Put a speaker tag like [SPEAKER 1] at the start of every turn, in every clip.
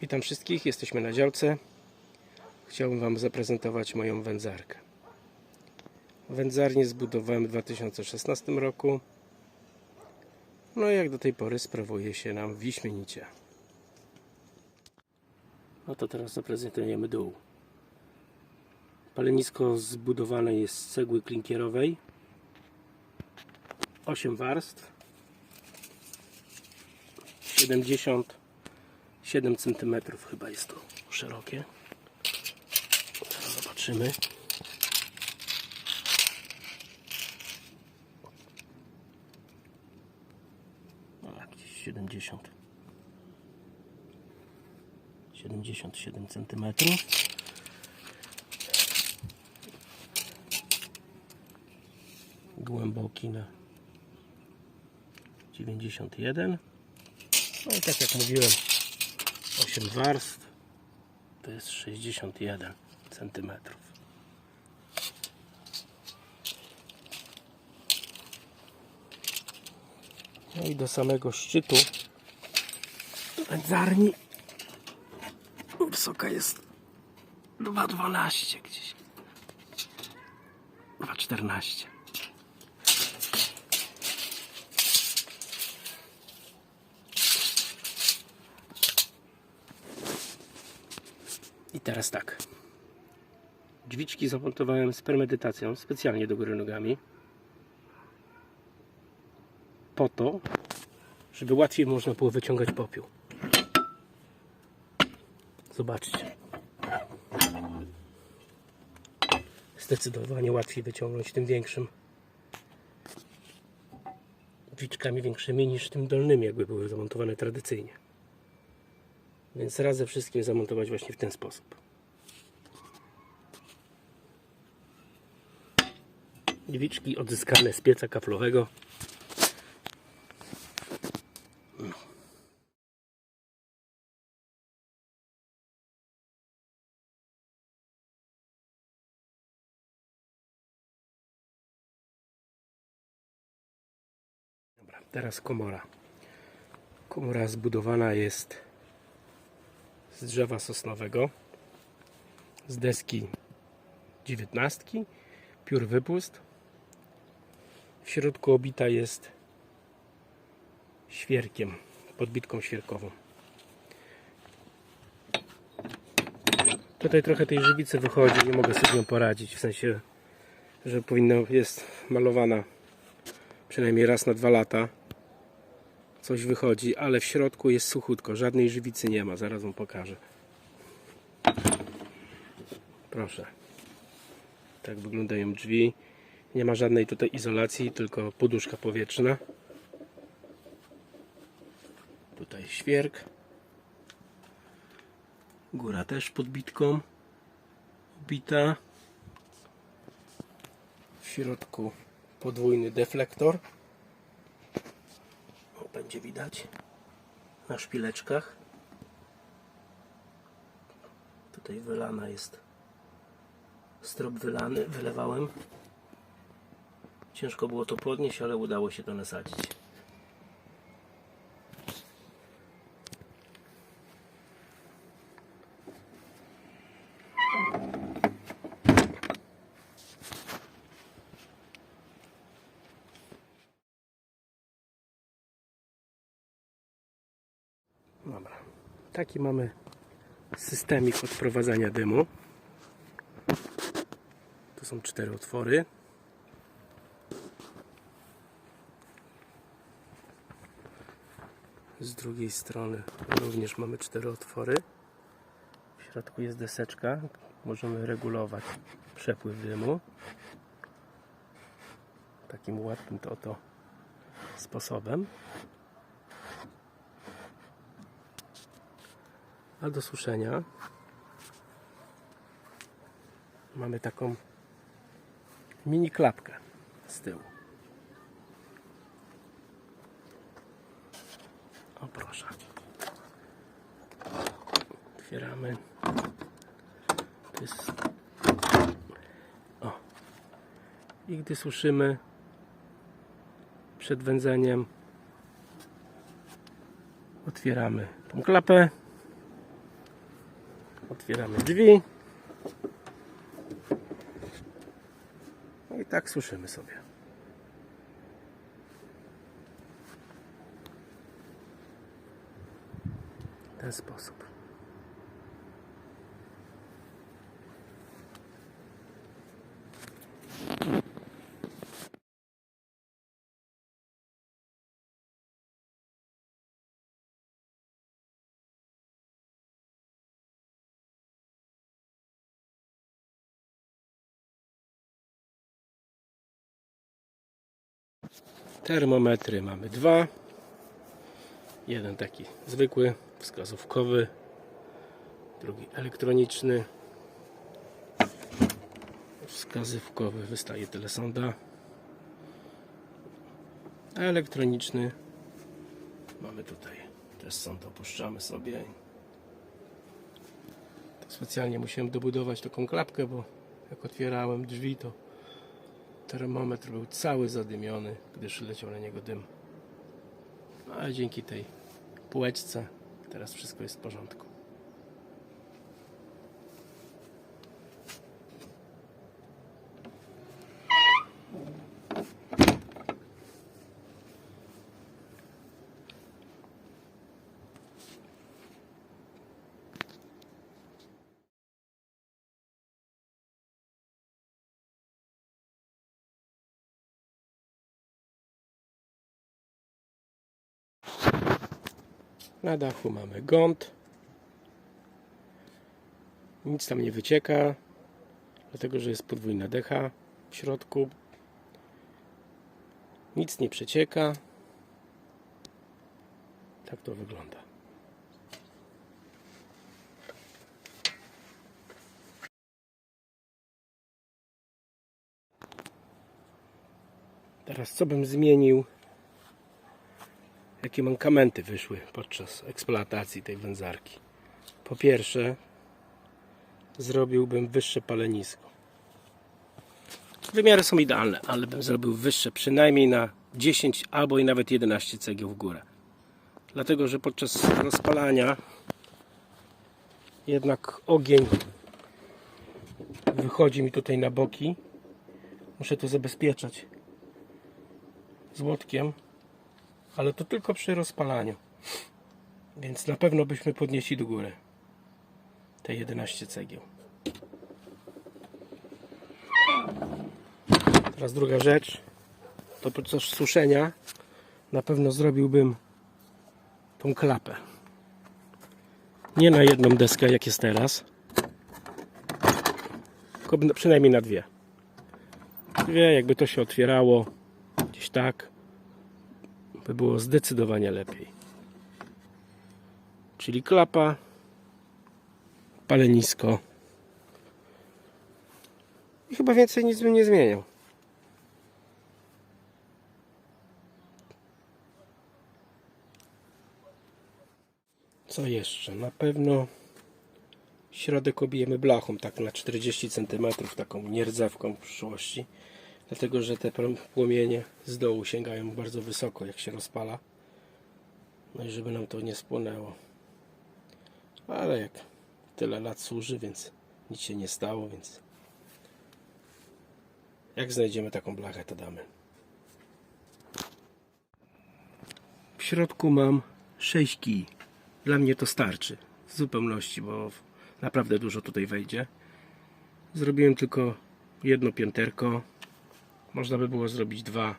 [SPEAKER 1] Witam wszystkich, jesteśmy na działce. Chciałbym Wam zaprezentować moją wędzarkę. Wędzarnię zbudowałem w 2016 roku. No i jak do tej pory sprawuje się nam wyśmienicie. No to teraz zaprezentujemy dół. Palenisko zbudowane jest z cegły klinkierowej. 8 warstw. 77 cm chyba jest to szerokie. Teraz zobaczymy. Jakieś 70 77 cm. Głęboki na 91 no i tak jak mówiłem 8 warstw. To jest 61 cm no i do samego szczytu. Wędzarni wysoka jest 2,12 gdzieś. 2,14 I teraz tak. Drzwiczki zamontowałem z premedytacją, specjalnie do góry nogami. Po to, żeby łatwiej można było wyciągać popiół. Zobaczcie. Zdecydowanie łatwiej wyciągnąć tym większym drzwiczkami większymi niż tym dolnymi, jakby były zamontowane tradycyjnie. Więc raz ze wszystkim zamontować właśnie w ten sposób. Drzwiczki odzyskane z pieca kaflowego. Dobra, teraz komora. Komora zbudowana jest z drzewa sosnowego, z deski dziewiętnastki, piór wypust. W środku obita jest świerkiem, podbitką świerkową. Tutaj trochę tej żywicy wychodzi, nie mogę sobie nią poradzić, w sensie, że powinna jest malowana przynajmniej raz na dwa lata coś wychodzi, ale w środku jest suchutko, żadnej żywicy nie ma, zaraz wam pokażę. Proszę. Tak wyglądają drzwi. Nie ma żadnej tutaj izolacji, tylko poduszka powietrzna. Tutaj świerk. Góra też podbitką. Bita. W środku podwójny deflektor będzie widać na szpileczkach. Tutaj wylana jest strop wylany, wylewałem. Ciężko było to podnieść, ale udało się to nasadzić. Dobra. Taki mamy systemik odprowadzania dymu. Tu są cztery otwory. Z drugiej strony również mamy cztery otwory. W środku jest deseczka. Możemy regulować przepływ dymu. Takim łatwym to oto sposobem. A do suszenia mamy taką mini klapkę z tyłu. O proszę. Otwieramy. To jest... O. I gdy suszymy przed wędzeniem otwieramy tą klapę Otwieramy drzwi. No i tak słyszymy sobie. W ten sposób. Termometry mamy dwa. Jeden taki zwykły, wskazówkowy, drugi elektroniczny. Wskazówkowy wystaje tyle sonda. A elektroniczny mamy tutaj też sondę opuszczamy sobie. To specjalnie musiałem dobudować taką klapkę, bo jak otwierałem drzwi to termometr był cały zadymiony, gdyż leciał na niego dym. No, ale dzięki tej półeczce teraz wszystko jest w porządku. Na dachu mamy gąd. Nic tam nie wycieka, dlatego że jest podwójna decha w środku. Nic nie przecieka. Tak to wygląda. Teraz co bym zmienił? Jakie mankamenty wyszły podczas eksploatacji tej wędzarki. Po pierwsze, zrobiłbym wyższe palenisko. Wymiary są idealne, ale bym zrobił wyższe przynajmniej na 10 albo i nawet 11 cegieł w górę. Dlatego, że podczas rozpalania jednak ogień wychodzi mi tutaj na boki. Muszę to zabezpieczać złotkiem ale to tylko przy rozpalaniu. Więc na pewno byśmy podnieśli do góry te 11 cegieł. Teraz druga rzecz. To podczas suszenia na pewno zrobiłbym tą klapę. Nie na jedną deskę, jak jest teraz. Tylko przynajmniej na dwie. Dwie, jakby to się otwierało gdzieś tak by było zdecydowanie lepiej. Czyli klapa, palenisko. I chyba więcej nic bym nie zmieniał. Co jeszcze? Na pewno środek obijemy blachą, tak na 40 cm, taką nierdzewką w przyszłości dlatego że te płomienie z dołu sięgają bardzo wysoko jak się rozpala. No i żeby nam to nie spłonęło. Ale jak tyle lat służy więc nic się nie stało więc jak znajdziemy taką blachę to damy. W środku mam 6 kij. Dla mnie to starczy w zupełności bo naprawdę dużo tutaj wejdzie. Zrobiłem tylko jedno pięterko można by było zrobić dwa.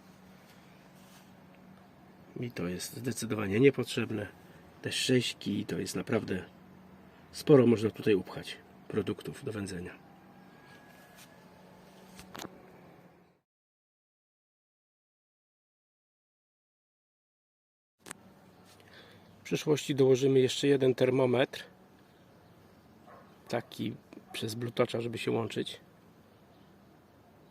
[SPEAKER 1] Mi to jest zdecydowanie niepotrzebne. Te sześćki to jest naprawdę sporo można tutaj upchać produktów do wędzenia. W przyszłości dołożymy jeszcze jeden termometr. Taki przez blutocza, żeby się łączyć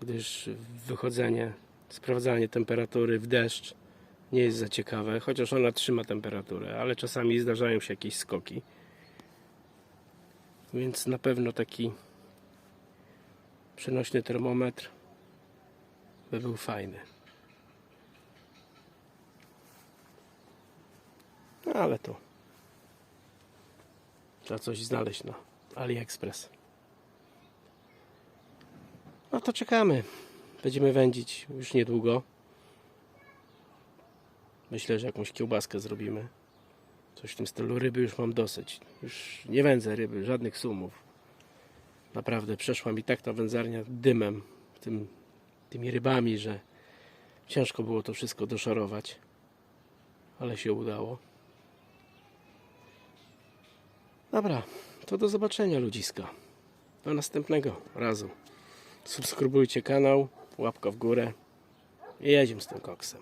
[SPEAKER 1] gdyż wychodzenie, sprawdzanie temperatury w deszcz nie jest za ciekawe, chociaż ona trzyma temperaturę, ale czasami zdarzają się jakieś skoki. Więc na pewno taki przenośny termometr by był fajny. No ale to trzeba coś znaleźć na AliExpress. No to czekamy. Będziemy wędzić już niedługo. Myślę, że jakąś kiełbaskę zrobimy. Coś w tym stylu. Ryby już mam dosyć. Już nie wędzę ryby, żadnych sumów. Naprawdę przeszła mi tak ta wędzarnia dymem, tym, tymi rybami, że ciężko było to wszystko doszorować. Ale się udało. Dobra, to do zobaczenia ludziska. Do następnego razu. Subskrybujcie kanał, łapka w górę i jedziemy z tym koksem.